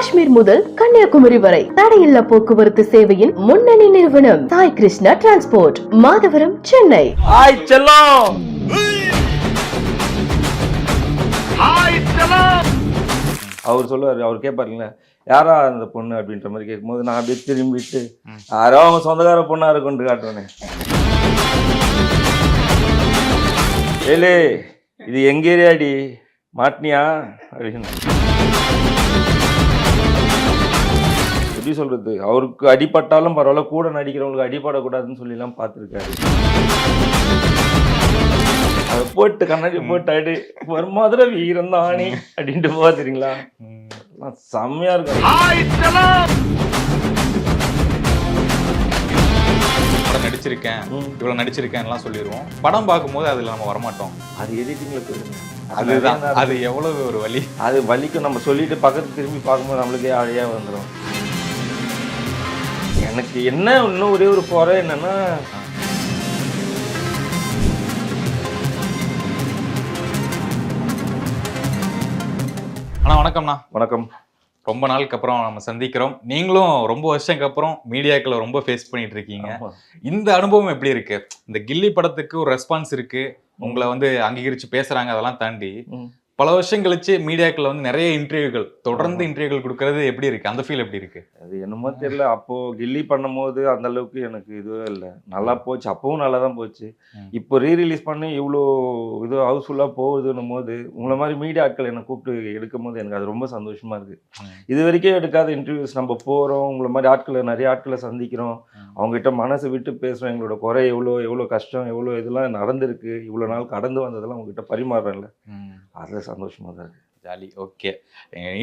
காஷ்மீர் முதல் கன்னியாகுமரி வரை தடையில்லா போக்குவரத்து சேவையின் முன்னணி நிறுவனம் சாய் கிருஷ்ணா டிரான்ஸ்போர்ட் மாதவரம் சென்னை. அவர் சொல்லுவார் அவர் கேட்பாருங்களே யாரா அந்த பொண்ணு? அப்படின்ற மாதிரி கேட்கும்போது நான் அப்படியே திரும்பிட்டு யாரோ அவங்க சொந்தக்கார பொண்ணா இருக்கும்னு காட்டுவேனே ஏலே இது எங்க ஏரியாடி? மாட்டினியா? அப்படின்னு. எப்படி சொல்றது? அவருக்கு அடிபட்டாலும் பரவாயில்ல கூட நடிக்கிறவங்களுக்கு அடிபடக்கூடாதுன்னு சொல்லிலாம் பார்த்துருக்காரு. அதை போட்டு கண்ணாடி போட்டு அடி ஒரு மாதிரி வீரம் தானே அப்படின்ட்டு பார்த்துறீங்களா செம்மையா இருக்கும் படம் நடிச்சிருக்கேன் இவ்வளவு நடிச்சிருக்கேன்லாம் சொல்லிடுவோம் படம் பார்க்கும்போது அதுல நம்ம வரமாட்டோம். அது எடிட்டிங்ல போயிருங்க அதுதான் அது எவ்வளவு ஒரு வழி அது வலிக்கும் நம்ம சொல்லிட்டு பக்கத்து திரும்பி பார்க்கும்போது நம்மளுக்கே அழையா வந்துடும் எனக்கு என்ன இன்னும் ஒரே ஒரு குறை என்னன்னா ஆனா வணக்கம்ண்ணா. வணக்கம். ரொம்ப நாளுக்கு அப்புறம் நம்ம சந்திக்கிறோம். நீங்களும் ரொம்ப வருஷத்துக்கு அப்புறம் மீடியாக்களை ரொம்ப ஃபேஸ் பண்ணிட்டு இருக்கீங்க. இந்த அனுபவம் எப்படி இருக்கு? இந்த கில்லி படத்துக்கு ஒரு ரெஸ்பான்ஸ் இருக்கு. உங்களை வந்து அங்கீகரிச்சு பேசுறாங்க அதெல்லாம் தாண்டி. பல வருஷம் கழிச்சு மீடியாக்கள் வந்து நிறைய இன்டர்வியூகள் தொடர்ந்து இன்டர்வியூகள் கொடுக்கறது எப்படி இருக்கு? அந்த ஃபீல் எப்படி இருக்கு? அது என்னமோ தெரியல. அப்போ கில்லி பண்ணும்போது அந்த அளவுக்கு எனக்கு இதுவே இல்லை. நல்லா போச்சு. அப்பவும் நல்லா தான் போச்சு. இப்போ ரீ ரிலீஸ் பண்ணி இவ்வளோ இது ஹவுஸ்ஃபுல்லாக போகுதுன்னும் போது உங்களை மாதிரி மீடியா ஆட்கள் என்னை கூப்பிட்டு எடுக்கும் போது எனக்கு அது ரொம்ப சந்தோஷமா இருக்கு. இது வரைக்கும் எடுக்காத இன்டர்வியூஸ் நம்ம போகிறோம் உங்களை மாதிரி ஆட்களை நிறைய ஆட்களை சந்திக்கிறோம். அவங்ககிட்ட மனசு விட்டு பேசுகிறோம் எங்களோட குறை எவ்வளோ எவ்வளோ கஷ்டம் எவ்வளோ இதெல்லாம் நடந்திருக்கு. இவ்வளோ நாள் கடந்து வந்ததெல்லாம் உங்ககிட்ட பரிமாறுறேன்ல அதில் சந்தோஷமாக தான் இருக்கு. ஜாலி ஓகே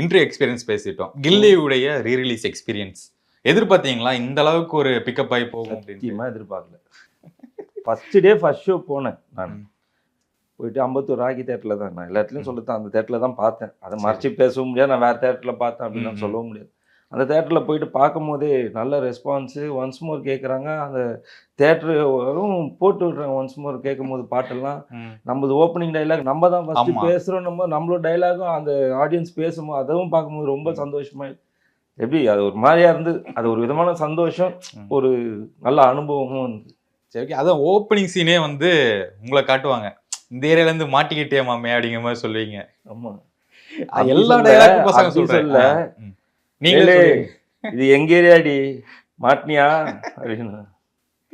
இன்டர்வியூ எக்ஸ்பீரியன்ஸ் பேசிட்டோம். கில்லியுடைய ரீ ரிலீஸ் எக்ஸ்பீரியன்ஸ் எதிர்பார்த்தீங்களா? இந்த அளவுக்கு ஒரு பிக்கப் ஆகி போகும் சத்தியமாக எதிர்பார்க்கல. ஃபஸ்ட்டு டே ஃபஸ்ட் ஷோ போனேன் நான். போயிட்டு அம்பத்தூர் ராகி தேட்டரில் தான் நான். எல்லா இடத்துலையும் சொல்லத்தான் அந்த தேட்டரில் தான் பார்த்தேன். அதை மறைச்சி பேசவும் முடியாது. நான் வேறு தேட்டரில் பார்த்தேன் அப்படின்னு. சொல்லவும் முடியாது. அந்த தேட்டரில் போயிட்டு பார்க்கும்போதே நல்ல ரெஸ்பான்ஸு. ஒன்ஸ் மோர் கேட்குறாங்க. அந்த தேட்டரும் போட்டு விட்றாங்க ஒன்ஸ் மோர் கேட்கும்போது பாட்டெல்லாம். ம். நம்மளது ஓப்பனிங் டைலாக் நம்ம தான் ஃபஸ்ட்டு. பேசுகிறோம் நம்ம நம்மளோட டைலாகும் அந்த ஆடியன்ஸ் பேசும்போது அதுவும் பார்க்கும்போது ரொம்ப சந்தோஷமா எப்படி அது ஒரு மாதிரியா இருந்து அது ஒரு விதமான சந்தோஷம். ஒரு நல்ல அனுபவமும் வந்து. சரி அதான் ஓப்பனிங் சீனே வந்து உங்களை காட்டுவாங்க. இந்த ஏரியால இருந்து மாட்டிக்கிட்டே மாமே அப்படிங்கிற மாதிரி சொல்லுவீங்க. ஆமா. அது அப்படி எல்லா டைலாக்கும் பசங்க சொல்ல. நீங்களே. இது எங்க ஏரியாடி? மாட்டினியா? அப்படின்னு.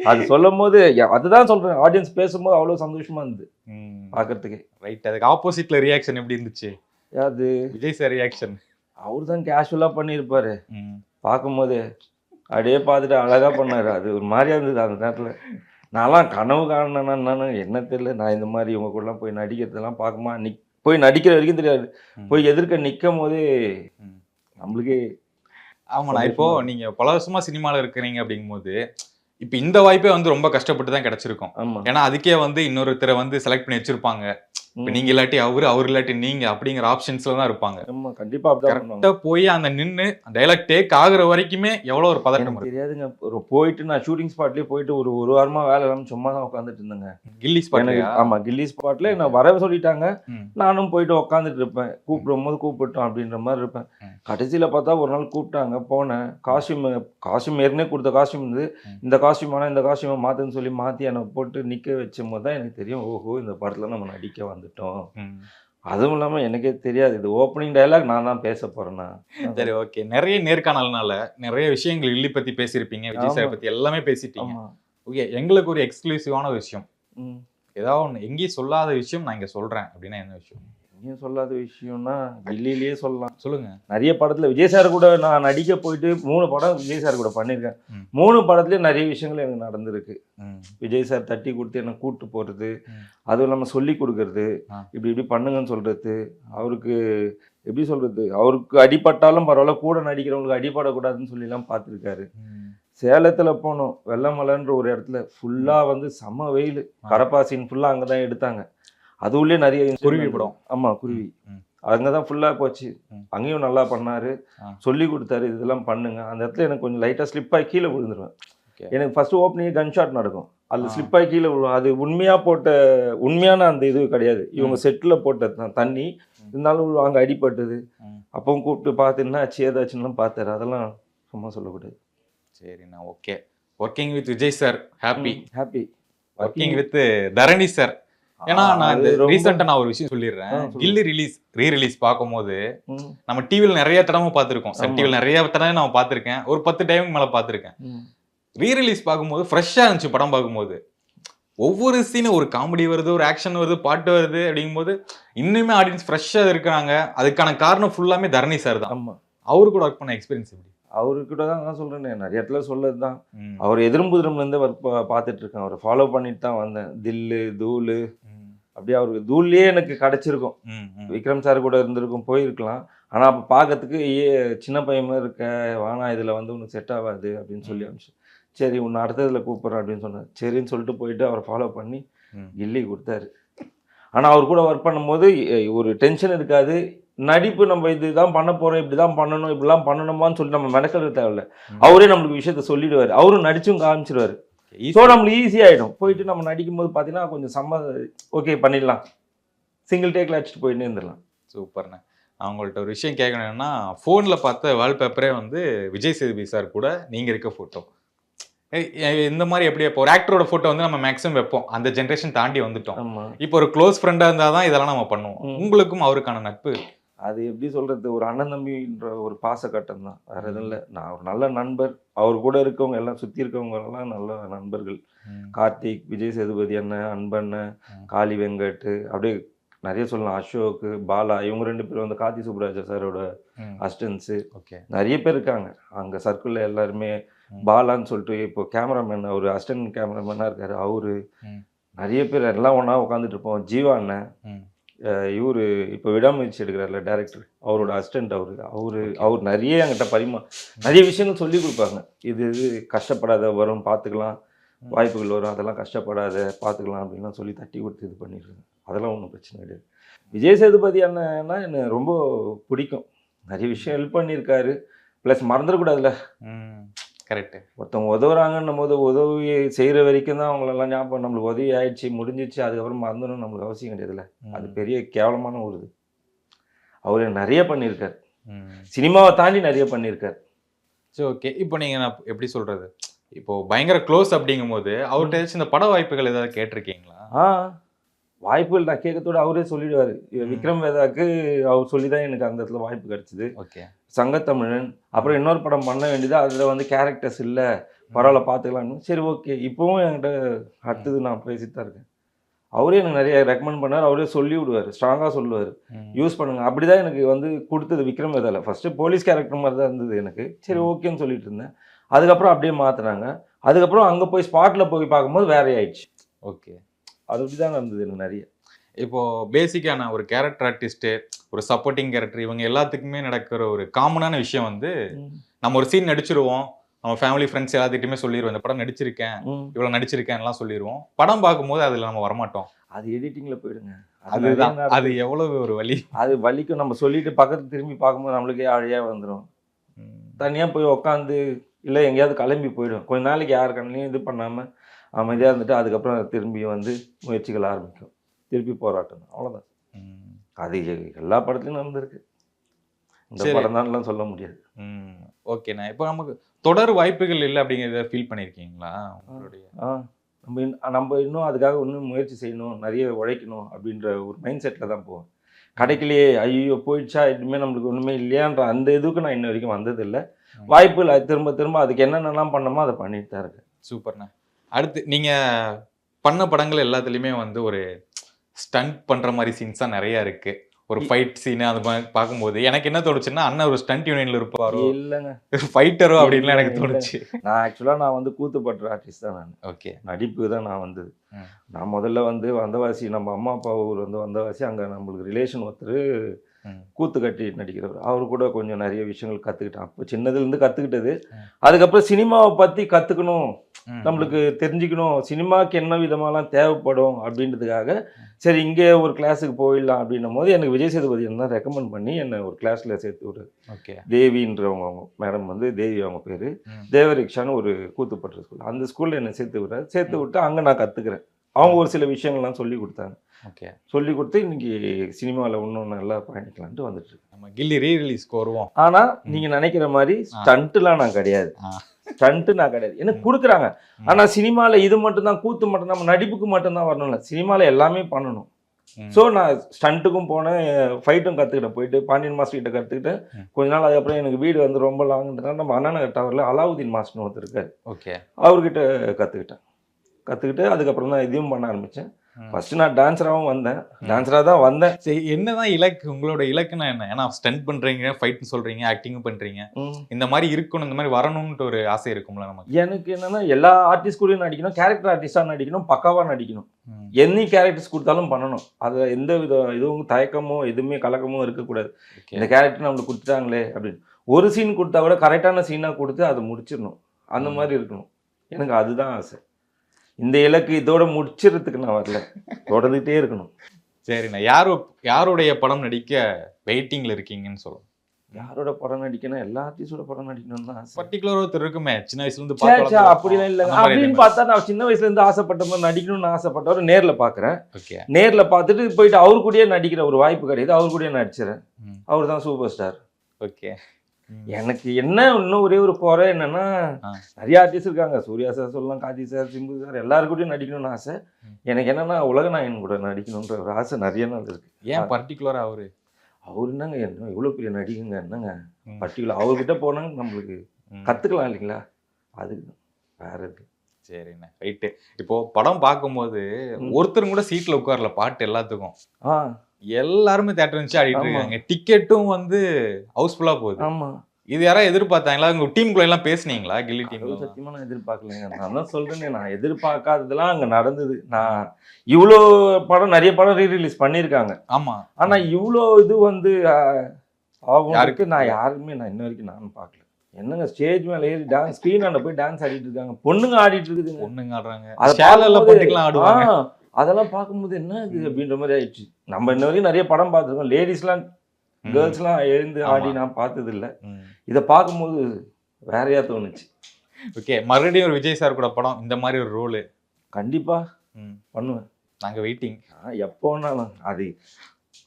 அது சொல்லும் போது அதுதான் சொல்றேன். ஆடியன்ஸ் பேசும்போது அவ்வளவு சந்தோஷமா இருந்தது. ம். பாக்குறதுக்கு. ரைட் அதுக்கு ஆப்போசிட்ல ரியாக்ஷன் எப்படி இருந்துச்சு? அது விஜய் சார் ரியாக்ஷன் அவர் தான் கேஷுவலா பண்ணியிருப்பாரு. பார்க்கும்போது அப்படியே பார்த்துட்டு அழகா பண்ணாரு. அது ஒரு மாதிரியா இருந்தது அந்த நேரத்துல. நான்லாம் கனவு என்னன்னு என்ன தெரியல. நான் இந்த மாதிரி இவங்க கூடலாம் போய் நடிக்கிறதெல்லாம் பார்க்குமா? நிக் போய் நடிக்கிற வரைக்கும் தெரியாது. போய் எதிர்க்க நிற்கும் போதே. நம்மளுக்கே ஆமாண்ணா இப்போ நீங்க பல வருஷமா சினிமால இருக்கிறீங்க அப்படிங்கும்போது இப்போ இந்த வாய்ப்பே வந்து ரொம்ப கஷ்டப்பட்டு தான் கிடைச்சிருக்கும் ஏன்னா அதுக்கே வந்து இன்னொருத்தரை வந்து செலக்ட் பண்ணி வச்சிருப்பாங்க. நீங்க இல்லாட்டி அவரு அவர் இல்லாட்டி நீங்க அப்படிங்கிற ஆப்ஷன்ஸ்ல தான் இருப்பாங்க. கண்டிப்பா கரெக்டா போய் அந்த நின்னு டைலாக் டேக் ஆகுற வரைக்குமே எவ்வளவு ஒரு பதட்டம் எனக்கு தெரியாதுங்க. ஒரு போயிட்டு நான் ஷூட்டிங் ஸ்பாட்லயே போயிட்டு ஒரு ஒரு வாரமா வேலை இல்லாம சும்மா தான் உட்காந்துட்டு இருந்தேங்க. கில்லி எனக்கு ஸ்பாட்லயா ஆமா கில்லி ஸ்பாட்ல நான் வர சொல்லிட்டாங்க. நானும் போயிட்டு உட்காந்துட்டு இருப்பேன். கூப்பிடும் போது கூப்பிட்டோம் அப்படின்ற மாதிரி இருப்பேன். கடைசியில பார்த்தா ஒரு நாள் கூப்பிட்டாங்க. போனேன். காஸ்டியூம் காஸ்டியூம் ஏற்கனவே கொடுத்த காஸ்டியூம் இருந்து. இந்த காஸ்டியூம் ஆனா இந்த காஸ்டியூமை மாத்துன்னு சொல்லி மாத்தி என்னை போட்டு நிக்க வச்சும் போது தான் எனக்கு தெரியும் ஓஹோ இந்த படத்துல நம்ம நடிக்க வந்துட்டோம். அதுவும் இல்லாம எனக்கே தெரியாது. இது ஓப்பனிங் டயலாக் நான் தான் பேச போறேன்னா. சரி ஓகே நிறைய நேர்காணல்னால நிறைய விஷயங்கள் இல்லி பத்தி பேசியிருப்பீங்க விஜய் சார். பத்தி எல்லாமே பேசிட்டீங்க. ஓகே எங்களுக்கு ஒரு எக்ஸ்க்ளூசிவான விஷயம். ஏதாவது ஒன்று எங்கேயும் சொல்லாத விஷயம் நான் இங்க சொல்றேன் அப்படின்னா என்ன விஷயம்? நீங்க சொல்லாத விஷயம்னா கில்லிலேயே சொல்லலாம் சொல்லுங்க நிறைய படத்துல விஜய் சார் கூட நான் நடிக்க போயிட்டு மூணு படம் விஜய் சார் கூட பண்ணியிருக்கேன். மூணு படத்துலயும் நிறைய விஷயங்கள் எனக்கு நடந்திருக்கு. விஜய் சார் தட்டி கொடுத்து என்னை கூட்டு போறது. அதுவும் இல்லாமல் சொல்லி கொடுக்கறது. இப்படி இப்படி பண்ணுங்கன்னு சொல்றது அவருக்கு எப்படி சொல்றது அவருக்கு அடிபட்டாலும் பரவாயில்ல கூட நடிக்கிறவங்களுக்கு அடிபடக்கூடாதுன்னு சொல்லிலாம் பார்த்துருக்காரு ம். சேலத்துல போனோம் வெள்ளமலைன்ற ஒரு இடத்துல ஃபுல்லா வந்து செம வெயில் ஆ. கடப்பா சீன் ஃபுல்லா அங்கதான் எடுத்தாங்க அது உள்ளே நிறைய குருவி. படம். ஆமா குருவி. ம். அங்கதான் ஃபுல்லா போச்சு. அங்கேயும் நல்லா பண்ணாரு. சொல்லி கொடுத்தாரு இதெல்லாம் பண்ணுங்க. அந்த இடத்துல எனக்கு கொஞ்சம் லைட்டா ஸ்லிப் ஆகி கீழே விழுந்துருவேன். எனக்கு ஃபர்ஸ்ட் ஓப்பனிங் கன் ஷாட் நடக்கும். அது ஆ. ஸ்லிப் ஆகி கீழே விழும். அது உண்மையா போட்ட உண்மையான அந்த இது கிடையாது. இவங்க செட்டில் போட்ட த- தண்ணி. இருந்தாலும் அங்கே அடிபட்டது. அப்பவும் கூப்பிட்டு பார்த்து என்ன ஆச்சு? ஏதாச்சுன்னு பார்த்தாரு. அதெல்லாம் சும்மா சொல்லக்கூடாது சரிண்ணா okay working with Vijay sir happy happy working with Dharani sir ஏன்னா நான் இந்த ரீசெண்டா நான் ஒரு விஷயம் சொல்லிடுறேன். கில்லி ரிலீஸ் ரீ ரிலீஸ் பார்க்கும்போது நம்ம டிவில நிறைய தடவை பார்த்திருக்கோம். சன். டிவில நிறைய தடவை நான் பார்த்திருக்கேன். ஒரு பத்து டைம் மேல பார்த்திருக்கேன். ரீ ரிலீஸ் பார்க்கும்போது ஃப்ரெஷ்ஷா இருந்துச்சு படம் பார்க்கும்போது. ஒவ்வொரு சீனும் ஒரு காமெடி வருது ஒரு ஆக்ஷன் வருது பாட்டு வருது அப்படிங்கும்போது இன்னுமே ஆடியன்ஸ் ஃப்ரெஷ்ஷா இருக்காங்க அதுக்கான காரணம் ஃபுல்லாமே தரணி சார் தான். அவரு கூட ஒர்க் பண்ண எக்ஸ்பீரியன்ஸ் எப்படி? அவர்கிட்ட தான் நான் சொல்றேனே நிறைய இடத்துல சொல்லது தான். அவர் எதிர்புதிரம்லேருந்து ஒர்க் பார்த்துட்டு இருக்கேன் அவரை ஃபாலோ பண்ணிட்டு தான் வந்தேன். தில்லு தூளு அப்படியே அவருக்கு தூள்லயே எனக்கு கிடைச்சிருக்கும். விக்ரம் சார் கூட இருந்திருக்கும் போயிருக்கலாம். ஆனால் அப்போ பார்க்கறதுக்கு ஏ சின்ன பையன் மாதிரி இருக்க வானா இதில் வந்து உனக்கு செட் ஆகாது அப்படின்னு சொல்லி அனுப்பிச்சு. சரி உன்னை அடுத்ததில் கூப்பிட்றேன் அப்படின்னு சொன்னார். சரின்னு சொல்லிட்டு போயிட்டு அவரை ஃபாலோ பண்ணி. கில்லி கொடுத்தாரு. ஆனால் அவர் கூட ஒர்க் பண்ணும்போது ஒரு டென்ஷன் இருக்காது. நடிப்பு நம்ம இதுதான் பண்ண போறோம் இப்படி தான் பண்ணணும் இப்படிலாம் பண்ணணுமான்னு சொல்லி நம்ம மெனக்கல் தேவையில்ல. அவரே நம்மளுக்கு விஷயத்த சொல்லிடுவார். அவரும் நடிச்சும் காமிச்சிருவாரு. ஸோ நம்மளுக்கு ஈஸி ஆகிடும் போயிட்டு நம்ம நடிக்கும் போது பார்த்தீங்கன்னா கொஞ்சம் செம்ம ஓகே பண்ணிடலாம். சிங்கிள் டேக்கில் அடிச்சுட்டு போயிட்டே இருந்துடலாம். சூப்பர்ண்ணே. அவங்கள்ட்ட ஒரு விஷயம் கேட்கணும்னா ஃபோனில் பார்த்த வால்பேப்பரே வந்து விஜய் சேதுபதி சார் கூட நீங்கள் இருக்க ஃபோட்டோ இந்த மாதிரி எப்படி இப்போ ஒரு ஆக்டரோட ஃபோட்டோ வந்து நம்ம மேக்ஸிமம் வைப்போம். அந்த ஜென்ரேஷன் தாண்டி வந்துட்டோம். இப்போ ஒரு க்ளோஸ் ஃப்ரெண்டாக இருந்தால் தான் இதெல்லாம் நம்ம பண்ணுவோம். உங்களுக்கும் அவருக்கான நட்பு அது எப்படி சொல்றது? ஒரு அண்ணன் தம்பின்ற ஒரு பாசக்கட்டம் தான் வேற எதுவும் இல்லை. நான் ஒரு நல்ல நண்பர். அவர் கூட இருக்கவங்க எல்லாம் சுற்றி இருக்கவங்க எல்லாம் நல்ல நண்பர்கள். கார்த்திக் விஜய் சேதுபதி அண்ணன் அன்பண்ணன் ம். காளி வெங்கட் அப்படியே நிறைய சொல்லலாம். அசோக் பாலா இவங்க ரெண்டு பேரும் வந்து கார்த்தி சுப்ராஜா சாரோட அசிஸ்டன்ஸு ஓகே. நிறைய பேர் இருக்காங்க. அங்கே சர்க்கிளில் எல்லாருமே. பாலான்னு சொல்லிட்டு இப்போ கேமராமேன் அவர் அசிஸ்டன்ட் கேமராமேனாக இருக்காரு. அவரு. நிறைய பேர் எல்லாம் ஒன்றா உட்காந்துட்டு இருப்போம். ஜீவா அண்ணன். இவர் இப்போ விடாமுயற்சி எடுக்கிறார்ல டேரக்டர் அவரோட அசிஸ்டன்ட் அவர். அவரு அவர் நிறைய என்கிட்ட பரிமா நிறைய விஷயங்கள் சொல்லி கொடுப்பாங்க. இது இது கஷ்டப்படாத வரும் பார்த்துக்கலாம். வாய்ப்புகள் வரும் அதெல்லாம் கஷ்டப்படாத பார்த்துக்கலாம் அப்படின்லாம் சொல்லி தட்டி கொடுத்து இது பண்ணிடுறேன் அதெல்லாம் ஒன்றும் பிரச்சனை கிடையாது. விஜய் சேதுபதி அண்ணன்னா எனக்கு ரொம்ப பிடிக்கும். நிறைய விஷயம் ஹெல்ப் பண்ணியிருக்காரு. ப்ளஸ் மறந்துடக்கூடாதுல்ல கரெக்ட் ஒருத்தவங்க உதவுறாங்கன்னும் போது உதவி செய்கிற வரைக்கும் தான் அவங்களெல்லாம் ஞாபகம் நம்மளுக்கு உதவி ஆயிடுச்சு முடிஞ்சிச்சு அதுக்கப்புறம் மறந்துடும் நம்மளுக்கு அவசியம் கிடையாதுல்ல அது பெரிய கேவலமான ஒரு இது. அவர் நிறைய பண்ணியிருக்காரு. சினிமாவை தாண்டி நிறைய பண்ணியிருக்காரு. சரி ஓகே. இப்போ நீங்க நான் எப்படி சொல்றது? இப்போ பயங்கர க்ளோஸ் அப்படிங்கும்போது அவர்கிட்ட ஏதாச்சும் இந்த பட வாய்ப்புகள் ஏதாவது கேட்டிருக்கீங்களா? ஆ வாய்ப்புகள் நான் கேட்கறதோட அவரே சொல்லிடுவாரு. விக்ரம் வேதாக்கு அவர் சொல்லி தான் எனக்கு அந்த இடத்துல வாய்ப்பு கிடைச்சிது. ஓகே. சங்கத்தமிழன். அப்புறம் இன்னொரு படம் பண்ண வேண்டியது அதில் வந்து கேரக்டர்ஸ் இல்லை. பரவாயில்ல பார்த்துக்கலாம்னு சரி ஓகே இப்போவும் என்கிட்ட அடுத்தது நான் பேசிட்டு தான் இருக்கேன். அவரே எனக்கு நிறைய ரெக்கமெண்ட் பண்ணார் அவரே சொல்லி விடுவார். ஸ்ட்ராங்காக சொல்லுவார். யூஸ் பண்ணுங்க. அப்படிதான் எனக்கு வந்து கொடுத்தது விக்ரம் வேதால ஃபர்ஸ்ட் போலீஸ் கேரக்டர் மாதிரி தான் இருந்தது எனக்கு. சரி. ஓகேன்னு சொல்லிட்டு இருந்தேன். அதுக்கப்புறம் அப்படியே மாத்துனாங்க. அதுக்கப்புறம் அங்கே போய் ஸ்பாட்டில் போய் பார்க்கும்போது வேற ஆயிடுச்சு. ஓகே அது அப்படி தான் நடந்தது எனக்கு நிறைய. இப்போ பேசிக்கான ஒரு கேரக்டர் ஆர்டிஸ்ட் ஒரு சப்போர்ட்டிங் கேரக்டர் இவங்க எல்லாத்துக்குமே நடக்கிற ஒரு காமனான விஷயம் வந்து நம்ம ஒரு சீன் நடிச்சிருவோம் நம்ம ஃபேமிலி ஃப்ரெண்ட்ஸ் எல்லாத்துக்கிட்டுமே சொல்லிடுவோம் இந்த படம் நடிச்சிருக்கேன் ம். இவ்வளவு நடிச்சிருக்கேன்லாம் சொல்லிடுவோம் படம் பார்க்கும்போது அதுல நம்ம வரமாட்டோம். அது எடிட்டிங்ல போயிடுங்க. அது அதுதான். அது எவ்வளவு ஒரு வழி அது வலிக்கும். நம்ம சொல்லிட்டு பக்கத்து திரும்பி பார்க்கும்போது நம்மளுக்கே அழையா வந்துடும் தனியாக போய் உக்காந்து இல்லை எங்கேயாவது கிளம்பி போயிடும். கொஞ்ச நாளைக்கு யார் கண்ணிலையும் இது பண்ணாமல் அமைதியாக இருந்துட்டு அதுக்கப்புறம் திரும்பி வந்து முயற்சிகள் ஆரம்பிக்கும். திருப்பி போராட்டம் அவ்வளோதான். அது எல்லா படத்துலையும் நடந்திருக்கு. இந்த. படம் தான்லாம் சொல்ல முடியாது. ஓகேண்ணா இப்போ நமக்கு தொடர் வாய்ப்புகள் இல்லை அப்படிங்கிறத ஃபீல் பண்ணியிருக்கீங்களா உங்களுடைய நம்ம நம்ம இன்னும் அதுக்காக இன்னும் முயற்சி செய்யணும் நிறைய உழைக்கணும் அப்படின்ற ஒரு மைண்ட் செட்டில் தான் போவோம். கிடைக்கலையே ஐயோ போயிடுச்சா இனிமேல் நம்மளுக்கு ஒன்றுமே இல்லையான்ற அந்த இதுக்கு நான் இன்ன வரைக்கும் வந்ததில்லை. வாய்ப்புகள் அது திரும்ப திரும்ப அதுக்கு என்னென்னலாம் பண்ணணுமோ அதை பண்ணிட்டு தான் இருக்கேன். சூப்பர்ண்ணா. அடுத்து நீங்க பண்ண படங்கள் எல்லாத்துலயுமே வந்து ஒரு ஸ்டண்ட் பண்ற மாதிரி சீன்ஸ் தான் நிறைய இருக்கு. ஒரு ஃபைட் சீன் அது மாதிரி பார்க்கும்போது. எனக்கு என்ன தோணுச்சுன்னா அண்ணன் ஒரு ஸ்டண்ட் யூனியன்ல இருப்பாரோ? இல்லைங்க. ஃபைட்டரோ அப்படின்லாம் எனக்கு தோணுச்சு. நான் ஆக்சுவலாக நான் வந்து கூத்துப்பட்டுற ஆர்டிஸ்ட் தான் நான். ஓகே நடிப்பு தான் நான் வந்தது. நான் முதல்ல வந்து வந்தவாசி நம்ம அம்மா அப்பா ஊர் வந்து வந்தவாசி அங்கே நம்மளுக்கு ரிலேஷன் ஒருத்தர். கூத்து கட்டி நடிக்கிறவர். அவர் கூட கொஞ்சம் நிறைய விஷயங்கள் கற்றுக்கிட்டேன் அப்போ சின்னதுலேருந்து கற்றுக்கிட்டது. அதுக்கப்புறம் சினிமாவை பற்றி கற்றுக்கணும் நம்மளுக்கு தெரிஞ்சுக்கணும் சினிமாவுக்கு என்ன விதமாலாம் தேவைப்படும் அப்படின்றதுக்காக சரி இங்கே ஒரு கிளாஸுக்கு போயிடலாம் அப்படின்னும் போது எனக்கு விஜய் சேதுபதி தான் ரெக்கமெண்ட் பண்ணி என்னை ஒரு கிளாஸில் சேர்த்து விடு. ஓகே. தேவின்றவங்க அவங்க மேடம் வந்து தேவி அவங்க பேர். தேவரிக்ஷான்னு ஒரு கூத்துப்பட்டு ஸ்கூல் அந்த ஸ்கூலில் என்னை சேர்த்து விடுறாரு. சேர்த்து விட்டு அங்கே நான் கற்றுக்கிறேன் அவங்க ஒரு சில விஷயங்கள்லாம் சொல்லி கொடுத்தாங்க. ஓகே. சொல்லி கொடுத்து இன்னைக்கு சினிமாவில் இன்னும் நல்லா பயணிக்கலான்ட்டு வந்துட்டு நம்ம கில்லி ரீ ரிலீஸ்க்கு வருவோம். ஆனா நீங்க நினைக்கிற மாதிரி ஸ்டண்ட்லாம் நான் கிடையாது. ஆ. ஸ்டண்ட் நான் கிடையாது எனக்கு கொடுக்குறாங்க ம். ஆனா சினிமால இது மட்டும் தான் கூத்து மட்டும் நம்ம நடிப்புக்கு மட்டும் தான் வரணும்ல சினிமால எல்லாமே பண்ணணும். ஸோ நான் ஸ்டண்ட்டுக்கும் போனேன் ஃபைட்டும் கற்றுக்கிட்டேன் போயிட்டு பாண்டியன் மாஸ்டர் கிட்ட கற்றுக்கிட்டேன் ம். கொஞ்ச நாள் அதுக்கப்புறம் எனக்கு வீடு வந்து ரொம்ப லாங்குன்றதுனால நம்ம அண்ணா நகர் டவரில் அலாவுதீன் மாஸ்டர்னு ஒருத்தர் இருக்காரு ஓகே அவர்கிட்ட கற்றுக்கிட்டேன் கற்றுக்கிட்டு அதுக்கப்புறம் தான் இதையும் பண்ண ஆரம்பித்தேன். ஃபர்ஸ்ட் நான் டான்ஸராகவும் வந்தேன். டான்ஸராக தான் வந்தேன். சரி என்னதான் இலக்கு உங்களோட இலக்குன்னா என்ன? ஏன்னா ஸ்டண்ட் பண்றீங்க ஃபைட்னு சொல்றீங்க ஆக்டிங்கும் பண்றீங்க. ம். இந்த மாதிரி இருக்கணும் இந்த மாதிரி வரணும்னு ஒரு ஆசை இருக்கும்ல நமக்கு? எனக்கு என்னன்னா எல்லா ஆர்டிஸ்ட் கூடயும் நடிக்கணும் கேரக்டர் ஆர்டிஸ்டாக நடிக்கணும் பக்காவாக நடிக்கணும். ம். என்னி கேரக்டர்ஸ் கொடுத்தாலும் பண்ணணும். அது எந்த வித இதுவும் தயக்கமோ எதுவுமே கலக்கமோ இருக்கக்கூடாது. இந்த கேரக்டர் நம்மளுக்கு கொடுத்துட்டாங்களே அப்படின்னு. ஒரு சீன் கொடுத்தா கூட கரெக்டான சீனாக கொடுத்து அதை முடிச்சிடணும். அந்த. மாதிரி இருக்கணும். எனக்கு அதுதான் ஆசை. இந்த இலக்கு இதோட முடிச்சிடறதுக்கு நான் வரல. தொடர்ந்துகிட்டே இருக்கணும். சரிண்ணா. யாரோ யாருடைய படம் நடிக்க வெயிட்டிங்ல இருக்கீங்கன்னு சொல்லுங்க. யாரோட படம் நடிக்கணும்? எல்லா ஆர்டிஸ்டோட படம் நடிக்கணும்னு தான் பர்டிகுலர் ஒருத்தர் இருக்குமே சின்ன வயசுல இருந்து அப்படிலாம் இல்லை அப்படின்னு பார்த்தா நான் சின்ன வயசுல இருந்து ஆசைப்பட்ட மாதிரி நடிக்கணும்னு ஆசைப்பட்டவர் நேர்ல பாக்குறேன் ஓகே நேர்ல பார்த்துட்டு போயிட்டு அவர் கூடயே நடிக்கிற ஒரு வாய்ப்பு கிடையாது அவர் கூடயே நடிச்சிடறேன். அவர் தான் சூப்பர் ஸ்டார் ஓகே எனக்கு என்ன இன்னும் ஒரே ஒரு குறை என்னன்னா. நிறைய ஆர்டிஸ்ட் இருக்காங்க. சூர்யா சார் சொல்லலாம் கார்த்தி சார் சிம்பு சார் எல்லாரு கூடயும் நடிக்கணும்னு ஆசை. எனக்கு என்னன்னா உலகநாயகன் கூட நடிக்கணுன்ற ஒரு ஆசை நிறைய நாள் இருக்கு. ஏன் பர்டிகுலரா அவரு? அவர் என்னங்க என்ன இவ்வளவு பெரிய நடிகங்க என்னங்க. பர்டிகுலர் அவர்கிட்ட போனாங்க நம்மளுக்கு. கத்துக்கலாம் இல்லைங்களா? அது வேற இது. சரிண்ணே ரைட்டு இப்போ படம் பார்க்கும்போது. ஒருத்தரும் கூட சீட்ல உட்காரல பாட்டு எல்லாத்துக்கும். ஆ. எல்லாருமே தேட்டர் வச்சு ஆடிட்டு. இருக்காங்க. டிக்கெட்டும் வந்து ஹவுஸ்ஃபுல்லா போகுது. ஆமா. இது யாராவது எதிர்பார்த்தாங்களா உங்க டீமுக்குள்ள எல்லாம் பேசுனீங்களா? கில்லி டீம்ல சத்தியமா நான் எதிர்பார்க்கலைங்க. நான் தான் சொல்றேனே நான் எதிர்பார்க்காததெல்லாம் அங்க நடந்தது. நான் இவ்வளோ படம் நிறைய படம் ரீ ரிலீஸ் பண்ணியிருக்காங்க. ஆமா. ஆனா இவ்வளோ இது வந்து ஆஹ், ஆகும்னு யாருக்கு? நான் யாருமே நான் இன்ன வரைக்கும் நானும் பார்க்கல. என்னங்க ஸ்டேஜ் மேல ஏறி டான்ஸ் ஸ்க்ரீன் போய் டான்ஸ் ஆடிட்டு இருக்காங்க. பொண்ணுங்க ஆடிட்டு இருக்குதுங்க. பொண்ணுங்க ஆடுறாங்க. அதை சேலல்ல பார்க்கும்போது- பண்ணிக்கலாம் ஆடுவாங்க. அதெல்லாம் பார்க்கும்போது என்ன இது அப்படின்ற மாதிரி ஆயிடுச்சு. நம்ம இன்ன வரைக்கும் நிறைய படம் பார்த்துருக்கோம். லேடிஸ்லாம். கேர்ள்ஸ்லாம் எழுந்து. ஆடி நான் பார்த்தது இல்ல. இதை பார்க்கும்போது வேறையா தோணுச்சு. ஓகே மறுபடியும் ஒரு விஜய் சார் கூட படம் இந்த மாதிரி ஒரு ரோலு கண்டிப்பா. பண்ணுவேன். நாங்க வெயிட்டிங் நான் எப்போ வேணாலும் அது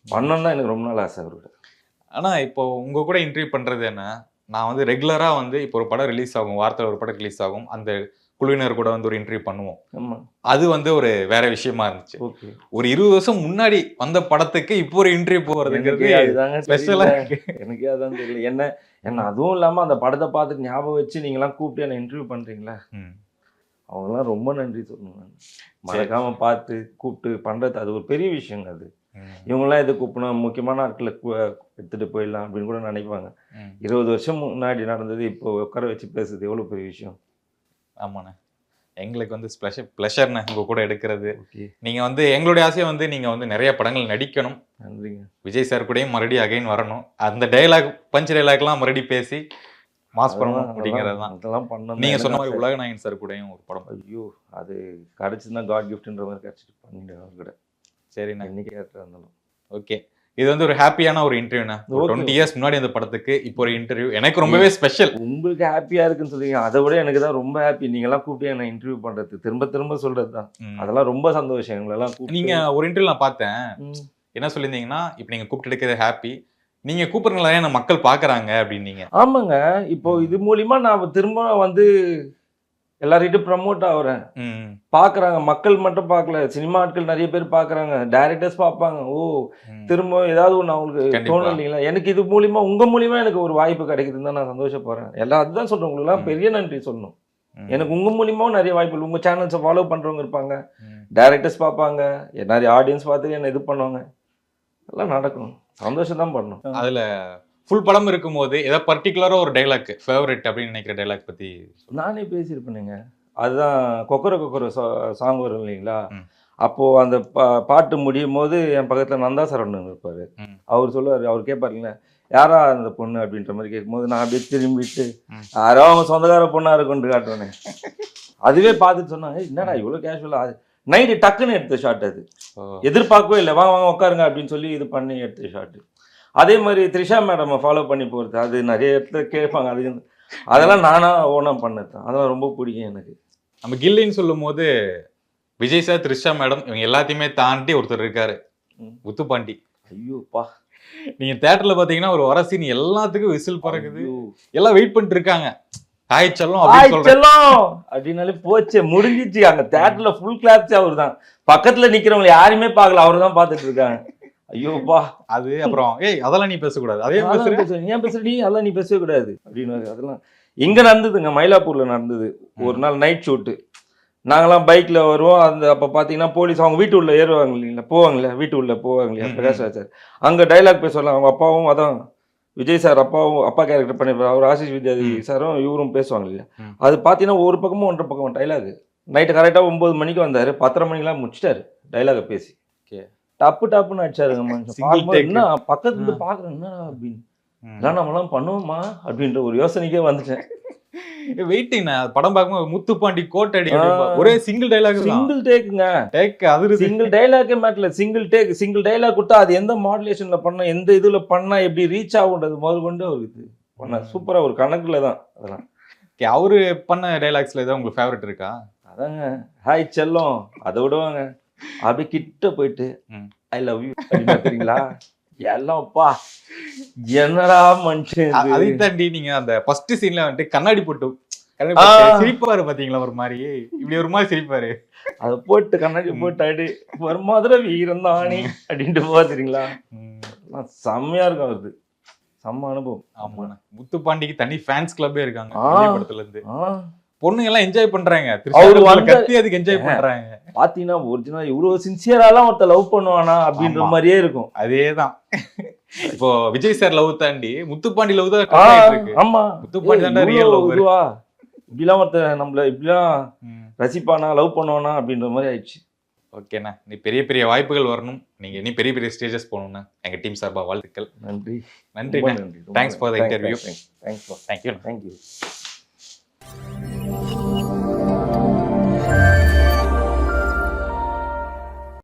பண்ணணும் எனக்கு ரொம்ப நாள் ஆசை அவரோட. ஆனா இப்போ உங்க கூட இன்டர்வியூ பண்றது என்ன? நான் வந்து ரெகுலரா வந்து இப்போ ஒரு படம் ரிலீஸ் ஆகும் வாரத்துல ஒரு படம் ரிலீஸ் ஆகும். அந்த குழுவினர் கூட வந்து ஒரு இன்டர்வியூ பண்ணுவோம். அது வந்து ஒரு வேற விஷயமா இருந்துச்சு. ஒரு இருபது வருஷம் முன்னாடி வந்த படத்துக்கு இப்போ ஒரு இன்டர்வியூ போறதுங்கிறது ஸ்பெஷலா எனக்கே அதான் தெரியல. என்ன என்ன அதுவும் இல்லாம அந்த படத்தை பார்த்துட்டு ஞாபகம் வச்சு நீங்களாம் கூப்பிட்டு என்ன இன்டர்வியூ பண்றீங்களா? ம். அவங்களாம் ரொம்ப நன்றி சொல்லணும் மறக்காம பார்த்து கூப்பிட்டு பண்றது அது ஒரு பெரிய விஷயங்க அது. இவங்கெல்லாம் இது கூப்பிடணும்? முக்கியமான ஆட்களை எடுத்துட்டு போயிடலாம் அப்படின்னு கூட நினைப்பாங்க. இருபது வருஷம் முன்னாடி நடந்தது இப்போ உட்கார வச்சு பேசுறது எவ்வளவு பெரிய விஷயம்? ஆமாண்ணே. எங்களுக்கு வந்து ஸ்பெஷல் ப்ளஷர்ண்ணே உங்க கூட எடுக்கிறது. ஓகே நீங்க வந்து எங்களுடைய ஆசையை வந்து நீங்க வந்து நிறைய படங்கள் நடிக்கணும். நன்றிங்க. விஜய் சார் கூடயும் மறுபடியும் அகைன் வரணும். அந்த டைலாக் பஞ்ச் டைலாக்லாம் மறுபடியும் பேசி மாஸ் பண்ணணும் அப்படிங்கிறது தான் அதெல்லாம் பண்ணணும். நீங்க சொன்ன மாதிரி உலகநாயகன் சார் கூடயும் ஒரு படம். ஐயோ அது கிடைச்சதுன்னா காட் கிஃப்ட்ன்ற மாதிரி கிடைச்சிட்டு பண்ணிட்டேன் அவர்கிட்ட. சரிண்ணே. என்னைக்கு கேட்டா இருந்தாலும். ஓகே இது வந்து ஒரு ஹாப்பியான ஒரு இன்டர்வியூண்ணே Okay. டுவெண்ட்டி இயர்ஸ் முன்னாடி அந்த படத்துக்கு இப்போ ஒரு இன்டர்வியூ எனக்கு ரொம்பவே ஸ்பெஷல் உங்களுக்கு ஹாப்பியா இருக்குன்னு சொல்றீங்க. அதை விட எனக்கு தான் ரொம்ப ஹாப்பி நீங்கெல்லாம் கூப்பிட்டு என்ன இன்டர்வியூ பண்றது. திரும்ப திரும்ப சொல்றது தான் அதெல்லாம் ரொம்ப சந்தோஷம். எங்களெல்லாம் நீங்க ஒரு இன்டர்வியூ நான் பார்த்தேன். என்ன சொல்லியிருந்தீங்கன்னா இப்போ நீங்க கூப்பிட்டு எடுக்கிறது ஹாப்பி நீங்க கூப்பிடுறீங்களா என்ன மக்கள் பாக்குறாங்க அப்படின்னீங்க. ஆமாங்க. இப்போ இது மூலியமா நான் திரும்ப வந்து எல்லார்கிட்டும் ப்ரமோட் ஆகுறேன் ம், பாக்குறாங்க. மக்கள் மட்டும் பார்க்கல சினிமா ஆட்கள் நிறைய பேர் பாக்குறாங்க. டைரக்டர்ஸ் பார்ப்பாங்க ஓ. திரும்ப ஏதாவது ஒன்று அவங்களுக்கு. தோணும் இல்லைங்களா? எனக்கு இது மூலியமா உங்க மூலியமா எனக்கு ஒரு வாய்ப்பு கிடைக்குதுன்னு தான் நான் சந்தோஷப்படுறேன். எல்லாம் அதுதான் சொல்றேன். உங்களுக்கு எல்லாம் ம். பெரிய நன்றி சொல்லணும். எனக்கு உங்க மூலியமாவும் நிறைய வாய்ப்பு உங்க சேனல்ஸை ஃபாலோ பண்றவங்க இருப்பாங்க. டைரக்டர்ஸ் பார்ப்பாங்க நிறைய ஆடியன்ஸ் பார்த்து என்ன இது பண்ணுவாங்க? எல்லாம் நடக்கும் சந்தோஷம் தான் பண்ணணும். அதுல ஃபுல் படம் இருக்கும்போது ஏதோ பர்டிகுலரா ஒரு டைலாக் ஃபேவரட் அப்படின்னு நினைக்கிற டைலாக் பத்தி நானே பேசியிருப்பேனுங்க. அதுதான் கொக்கர கொக்கர சாங் வரும் இல்லைங்களா? ம். அப்போ அந்த பா- பாட்டு முடியும் போது என் பக்கத்துல நந்தா சரவணன் இருப்பாரு. அவர் சொல்லுவார் அவர் கேட்பாருங்களே யாரா அந்த பொண்ணு? அப்படின்ற மாதிரி கேட்கும்போது நான் அப்படியே திரும்பிட்டு. யாரோ அவங்க சொந்தக்கார பொண்ணா இருக்கும்னு காட்டுவேனே. அதுவே பார்த்துட்டு சொன்னாங்க "ஏய், என்னடா இவ்வளோ கேஷுவலா நைட்டு டக்குன்னு எடுத்த ஷாட் அது. எதிர்பார்க்கவே இல்லை வாங்க வாங்க உட்காருங்க அப்படின்னு சொல்லி இது பண்ணி எடுத்த ஷாட் அதே மாதிரி த்ரிஷா மேடம் ஃபாலோ பண்ணி போகிறது அது நிறைய இடத்துல கேட்பாங்க. அது அதெல்லாம் நானா ஓனா பண்ணது தான் அதெல்லாம் ரொம்ப பிடிக்கும் எனக்கு. நம்ம கில்லின்னு சொல்லும் போது விஜய் சார் த்ரிஷா மேடம் இவங்க எல்லாத்தையுமே தாண்டி ஒருத்தர் இருக்காரு. ம். முத்துப்பாண்டி ஐயோப்பா. நீங்க தேட்டர்ல பாத்தீங்கன்னா ஒரு வர சீன் எல்லாத்துக்கும் விசில் பறக்குது. எல்லாம் வெயிட் பண்ணிட்டு இருக்காங்க. ஹாய் செல்லம் அப்படின்னாலே போச்சு முடிஞ்சிச்சு. அங்க தேட்டர்ல ஃபுல் கிளாப்ஸ் அவர் தான் பக்கத்துல நிக்கிறவங்க யாருமே பார்க்கல அவர் தான் பார்த்துட்டு இருக்காங்க. ஐயோப்பா அது அப்புறம் ஏய் அதெல்லாம் நீ பேசக்கூடாது. அதே அதெல்லாம் பேசுற பேச- நீ ஏன் பேசுறடி? அதெல்லாம் நீ பேசவே கூடாது அப்படின்னு அதெல்லாம். இங்க நடந்ததுங்க மயிலாப்பூர்ல நடந்தது. ஒரு நாள் நைட் ஷூட்டு நாங்கெல்லாம் பைக்ல வருவோம். அந்த அப்ப பாத்தீங்கன்னா போலீஸ் அவங்க வீட்டு உள்ள ஏறுவாங்க இல்லைங்களா? போவாங்களே வீட்டு உள்ள போவாங்க இல்லையா பிரகாஷ் அங்க டைலாக் பேசுவாங்க அவங்க அப்பாவும் அதான் விஜய் சார் அப்பாவும் அப்பா கேரக்டர் பண்ணிருப்பாரு. அவர் ஆசிஷ் வித்யாதி சாரும் இவரும் பேசுவாங்க இல்லையா. அது பாத்தீங்கன்னா ஒரு பக்கமும் ஒன்றரை பக்கம் டைலாக் நைட்டு கரெக்டாக ஒன்பது மணிக்கு வந்தாரு. பத்தரை மணிக்கெல்லாம் முடிச்சிட்டாரு டைலாக பேசி. டப்பு டப்புன்னு அடிச்சாருங்க மனுஷன். என்ன பக்கத்துல இருந்து. பாக்குறேன் என்ன அப்படின்னு ம். இதெல்லாம் நம்மலாம் பண்ணுவோமா? அப்படின்ற ஒரு யோசனைக்கே வந்துட்டேன். வெயிட்டிங் படம் பார்க்கும்போது முத்துப்பாண்டி கோட்டடி ஆ. ஒரே சிங்கிள் டைலாக் சிங்கிள் டேக்குங்க டேக் அதிருது சிங்கிள் டைலாக்கே மேட்டல சிங்கிள் டேக் சிங்கிள் டைலாக் கொடுத்தா அது எந்த மாடுலேஷன்ல பண்ணா எந்த இதுல பண்ணா எப்படி ரீச் ஆகுன்றது முதல் கொண்டு அவருக்கு பண்ண சூப்பரா ஒரு கணக்குல தான் அதெல்லாம். அவரு பண்ண டைலாக்ஸ்ல ஏதாவது உங்களுக்கு ஃபேவரட் இருக்கா? அதாங்க. ஹாய் செல்லம். அதை விடுவாங்க. அப்படியே கிட்ட போயிட்டு. ஐ லவ் யூ தெரியுங்களா எல்லாம்ப்பா என்னடா மனுஷன் அ- இது? அதையும் தாண்டி நீங்க அந்த ஃபர்ஸ்ட் சீன்ல வந்துட்டு கண்ணாடி போட்டு சிரிப்பாரு பாத்தீங்களா ஒரு மாதிரி? இப்படி ஒரு மாதிரி சிரிப்பாரு. அதை போட்டு கண்ணாடி போட்டு அடி ஒரு மாதிரி வீரம் தானே? அப்படின்ட்டு போகிறீங்களா ம், செம்மையா இருக்கும் அது செம்ம அனுபவம். ஆமாண்ணா. முத்துப்பாண்டிக்கு தனி ஃபேன்ஸ் கிளப்பே இருக்காங்க படத்துல இருந்து பொண்ணுங்க எல்லாம் என்ஜாய் பண்றாங்க அவரு கத்தி அதுக்கு என்ஜாய் பண்றாங்க. பாத்தீங்கன்னா ஒரிஜினல் இவ்வளவு சின்சியராலாம் ஒருத்த லவ் பண்ணுவானா அப்படின்ற. மாதிரியே இருக்கும். அதேதான். இப்போ விஜய் சார் லவ் தாண்டி முத்துப்பாண்டி லவ் தான் ஆமா. முத்துப்பாண்டி real இவ்வளவு lover. இதுவா? இப்படிலாம் ஒருத்த நம்மள இப்படிலாம். ரசிப்பானா லவ் பண்ணுவானா அப்படின்ற மாதிரி ஆயிடுச்சு. ஓகேண்ணா நீ பெரிய பெரிய வாய்ப்புகள் வரணும். நீங்க இனி பெரிய பெரிய ஸ்டேஜஸ் போகணும்னா எங்க டீம் சார்பா வாழ்த்துக்கள். நன்றி. நன்றி நன்றி. Thanks for the interview. Thanks for thank you thank you